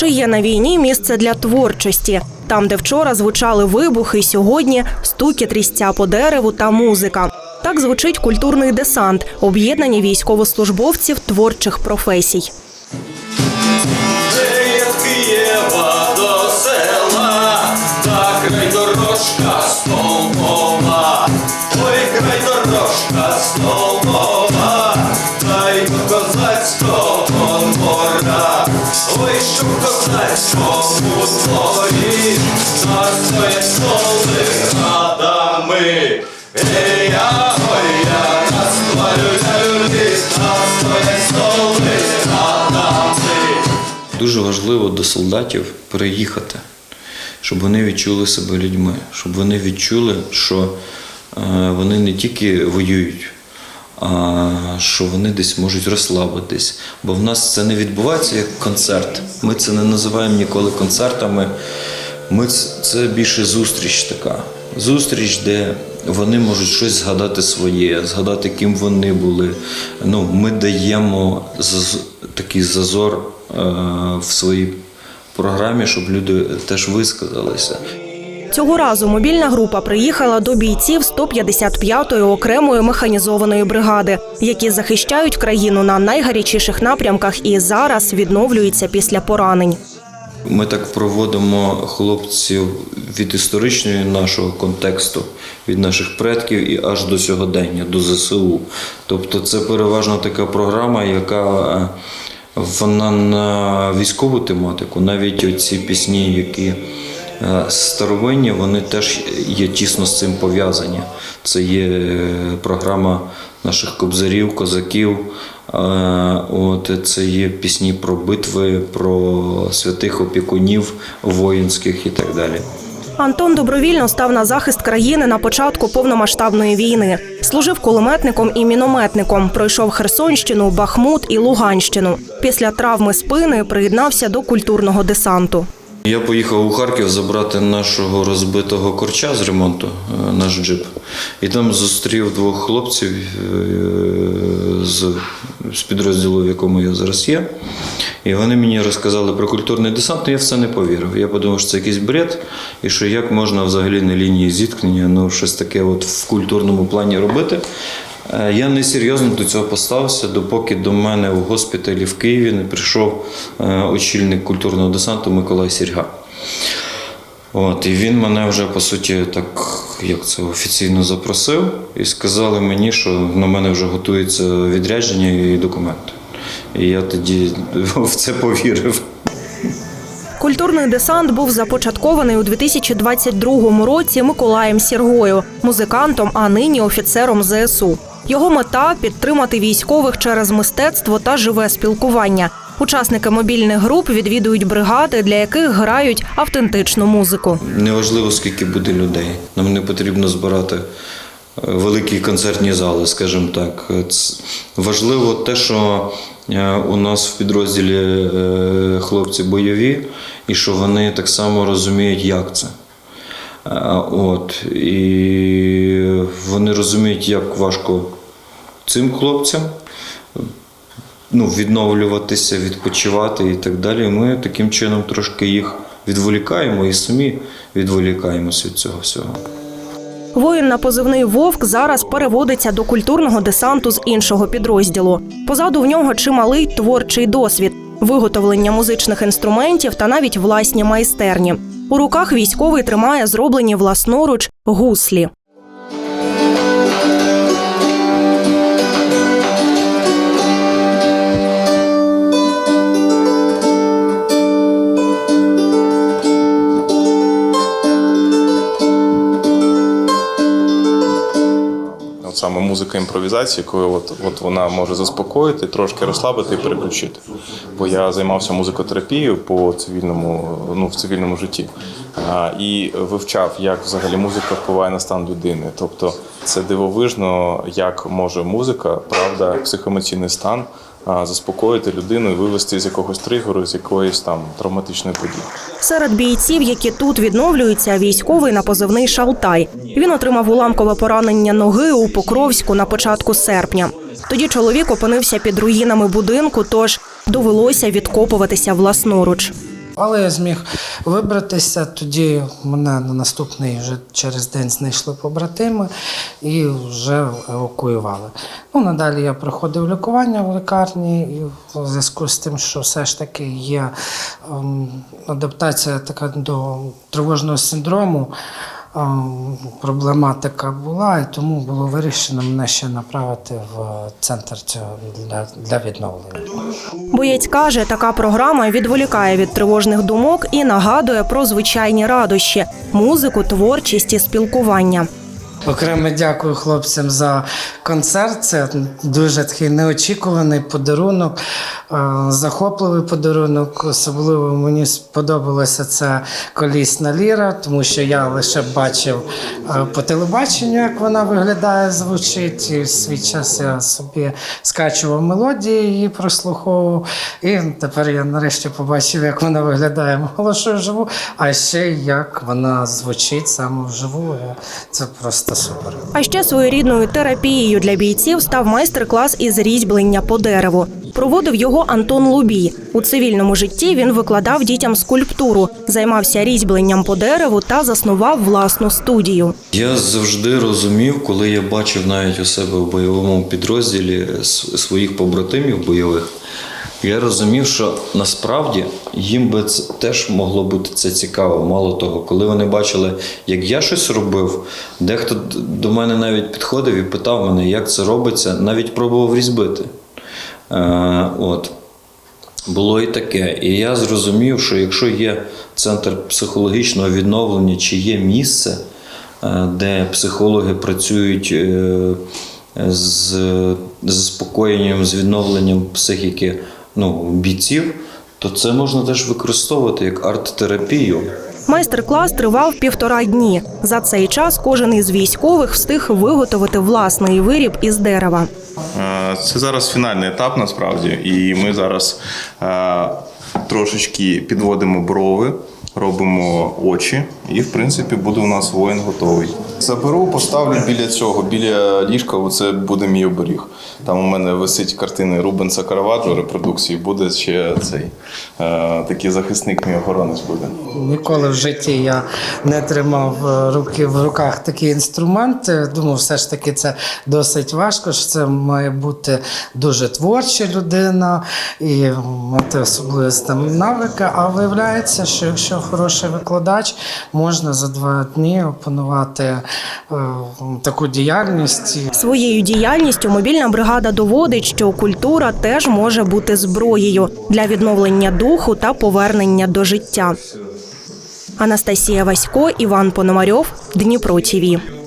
Чи є на війні місце для творчості? Там, де вчора звучали вибухи, сьогодні стуки трістя по дереву та музика. Так звучить культурний десант, об'єднання військовослужбовців творчих професій. Ой, що в козацькому дворі, та столи радами. Ей, я, ой, я, нас хвалю, та стоять столи радами. Дуже важливо до солдатів переїхати, щоб вони відчули себе людьми, щоб вони відчули, що е, вони не тільки воюють, що вони десь можуть розслабитись. Бо в нас це не відбувається як концерт. Ми це не називаємо ніколи концертами. Ми це більше зустріч така. Зустріч, де вони можуть щось згадати своє, згадати, ким вони були. Ну, ми даємо такий зазор е, в своїй програмі, щоб люди теж висказалися. Цього разу мобільна група приїхала до бійців 155-ї окремої механізованої бригади, які захищають країну на найгарячіших напрямках і зараз відновлюються після поранень. Ми так проводимо хлопців від історичної нашого контексту, від наших предків і аж до сьогодення, до ЗСУ. Тобто це переважно така програма, яка е, вона на військову тематику, навіть оці пісні, які старовинні, вони теж є тісно з цим пов'язані. Це є е, програма наших кобзарів, козаків. Е, От це є пісні про битви, про святих опікунів воїнських і так далі. Антон добровільно став на захист країни на початку повномасштабної війни. Служив кулеметником і мінометником. Пройшов Херсонщину, Бахмут і Луганщину. Після травми спини приєднався до культурного десанту. Я поїхав у Харків забрати нашого розбитого корча з ремонту, е, наш джип. І там зустрів двох хлопців е, з, підрозділу, в якому я зараз є. І вони мені розказали про культурний десант, але я в це не повірив. Я подумав, що це якийсь бред, і що як можна взагалі на лінії зіткнення ну, щось таке от в культурному плані робити. Е, Я несерйозно до цього поставився, допоки до мене в госпіталі в Києві не прийшов е, очільник культурного десанту Миколай Сірга. От, і він мене вже по суті так як це офіційно запросив, і сказали мені, що на мене вже готується відрядження і документи. І я тоді в це повірив. Культурний десант був започаткований у 2022 році Миколаєм Сіргою, музикантом, а нині офіцером ЗСУ. Його мета підтримати військових через мистецтво та живе спілкування. Учасники мобільних груп відвідують бригади, для яких грають автентичну музику. Неважливо, скільки буде людей. Нам не потрібно збирати е, великі концертні зали, скажімо так. Важливо те, що е, у нас в підрозділі е, хлопці бойові, і що вони так само розуміють, як це. Е, От, і вони розуміють, як важко цим хлопцям ну, відновлюватися, відпочивати і так далі. Ми таким чином трошки їх відволікаємо і самі відволікаємося від цього всього. Воїн на позивний Вовк зараз переводиться до культурного десанту з іншого підрозділу. Позаду в нього чималий творчий досвід, виготовлення музичних інструментів та навіть власні майстерні. У руках військовий тримає зроблені власноруч гуслі. Музика імпровізації, коли от, от вона може заспокоїти, трошки розслабити і переключити. Бо я займався музикотерапією по цивільному, ну, в цивільному житті а, і вивчав, як взагалі музика впливає на стан людини. Тобто це дивовижно, як може музика, правда, психоемоційний стан заспокоїти людину і вивести з якогось тригеру, з якоїсь там травматичної події. Серед бійців, які тут відновлюються, військовий на позивний Шалтай. Він отримав уламкове поранення ноги у Покровську на початку серпня. Тоді чоловік опинився під руїнами будинку, тож довелося відкопуватися власноруч. Але я зміг вибратися. Тоді мене на наступний вже через день знайшли побратими і вже евакуювали. Ну, надалі я проходив лікування в лікарні, і в зв'язку з тим, що все ж таки є ем, адаптація така до тривожного синдрому. Ем, Проблематика була, і тому було вирішено мене ще направити в центр цього для, для відновлення. Боєць каже, така програма відволікає від тривожних думок і нагадує про звичайні радощі, музику, творчість і спілкування. Окремо дякую хлопцям за концерт. Це дуже такий неочікуваний подарунок, е, захопливий подарунок. Особливо мені сподобалося це колісна ліра, тому що я лише бачив е, по телебаченню, як вона виглядає, звучить. І в свій час я собі скачував мелодії, її прослуховував. І тепер я нарешті побачив, як вона виглядає голосою живу, а ще як вона звучить саме вживу. Це просто супер. А ще своєрідною терапією для бійців став майстер-клас із різьблення по дереву. Проводив його Антон Лубій. У цивільному житті він викладав дітям скульптуру, займався різьбленням по дереву та заснував власну студію. Я завжди розумів, коли я бачив навіть у себе в бойовому підрозділі своїх побратимів бойових. Я розумів, що насправді їм би це теж могло бути це цікаво. Мало того, коли вони бачили, як я щось робив, дехто до мене навіть підходив і питав мене, як це робиться, навіть пробував різьбити. Е, от. Було і таке. І я зрозумів, що якщо є центр психологічного відновлення, чи є місце, е, де психологи працюють е, з з заспокоєнням, з відновленням психіки ну, бійців, то це можна теж використовувати як арт-терапію. Майстер-клас тривав півтора дні. За цей час кожен із військових встиг виготовити власний виріб із дерева. Е, Це зараз фінальний етап насправді, і ми зараз е, трошечки підводимо брови, робимо очі, і в принципі буде у нас воїн готовий. Заберу, поставлю біля цього, біля ліжка. Оце буде мій оберіг. Там у мене висить картини Рубенса Караваджо репродукції. Буде ще цей е, такий захисник, мій охоронець буде. Ніколи в житті я не тримав е, руки в руках такі інструменти. Думав, все ж таки це досить важко. що Це має бути дуже творча людина і мати особливі там навики. А виявляється, що якщо хороший викладач, можна за два дні опанувати таку діяльність. Своєю діяльністю мобільна бригада доводить, що культура теж може бути зброєю для відновлення духу та повернення до життя. Анастасія Васько, Іван Пономарьов, Дніпро ТІВІ.